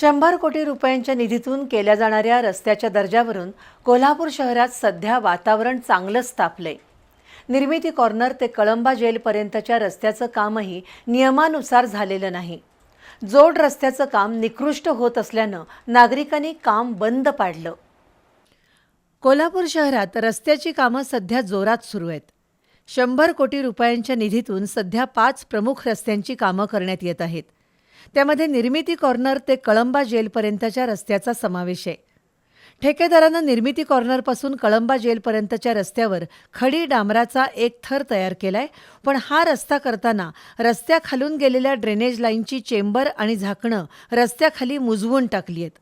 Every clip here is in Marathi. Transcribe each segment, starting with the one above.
शंभर कोटी रुपयांच्या निधीतून केल्या जाणाऱ्या रस्त्याच्या दर्जावरून कोल्हापूर शहरात सध्या वातावरण चांगलंच तापलंय. निर्मिती कॉर्नर ते कळंबा जेलपर्यंतच्या रस्त्याचं कामही नियमानुसार झालेलं नाही. जोड रस्त्याचं काम निकृष्ट होत असल्यानं नागरिकांनी काम बंद पाडलं. कोल्हापूर शहरात रस्त्याची कामं सध्या जोरात सुरू आहेत. शंभर कोटी रुपयांच्या निधीतून सध्या पाच प्रमुख रस्त्यांची कामं करण्यात येत आहेत. त्यामध्ये निर्मिती कॉर्नर ते कळंबा जेलपर्यंतच्या रस्त्याचा समावेश आहे. ठेकेदारानं निर्मिती कॉर्नरपासून कळंबा जेलपर्यंतच्या रस्त्यावर खडी डांबराचा एक थर तयार केलाय पण हा रस्ता करताना रस्त्याखालून गेलेल्या ड्रेनेज लाईनची चेंबर आणि झाकणं रस्त्याखाली मुजवून टाकली आहेत.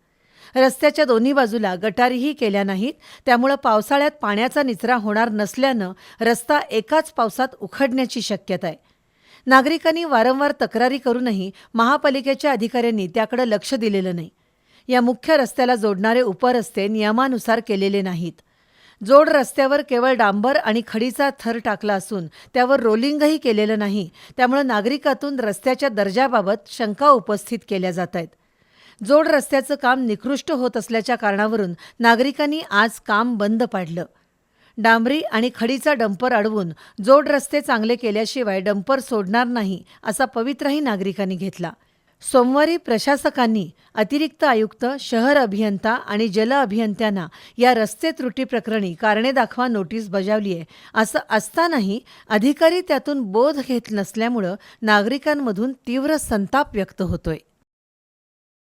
रस्त्याच्या दोन्ही बाजूला गटारीही केल्या नाहीत त्यामुळं पावसाळ्यात पाण्याचा निचरा होणार नसल्यानं रस्ता एकाच पावसात उखडण्याची शक्यता आहे. नागरिकांनी वारंवार तक्रारी करूनही महापालिकेच्या अधिकाऱ्यांनी त्याकडे लक्ष दिलेलं नाही. या मुख्य रस्त्याला जोडणारे उपरस्ते नियमानुसार केलेले नाहीत. जोड रस्त्यावर केवळ डांबर आणि खडीचा थर टाकला असून त्यावर रोलिंगही केलेलं नाही. त्यामुळे नागरिकातून रस्त्याच्या दर्जाबाबत शंका उपस्थित केल्या जात आहेत. जोड रस्त्याचं काम निकृष्ट होत असल्याच्या कारणावरून नागरिकांनी आज काम बंद पाडलं. डांबरी आणि खडीचा डंपर अडवून जोड रस्ते चांगले केल्याशिवाय डंपर सोडणार नाही असा पवित्राही नागरिकांनी घेतला. सोमवारी प्रशासकांनी अतिरिक्त आयुक्त शहर अभियंता आणि जल अभियंत्यांना या रस्ते त्रुटी प्रकरणी कारणे दाखवा नोटीस बजावली आहे असं असतानाही अधिकारी त्यातून बोध घेत नसल्यामुळं नागरिकांमधून तीव्र संताप व्यक्त होतोय.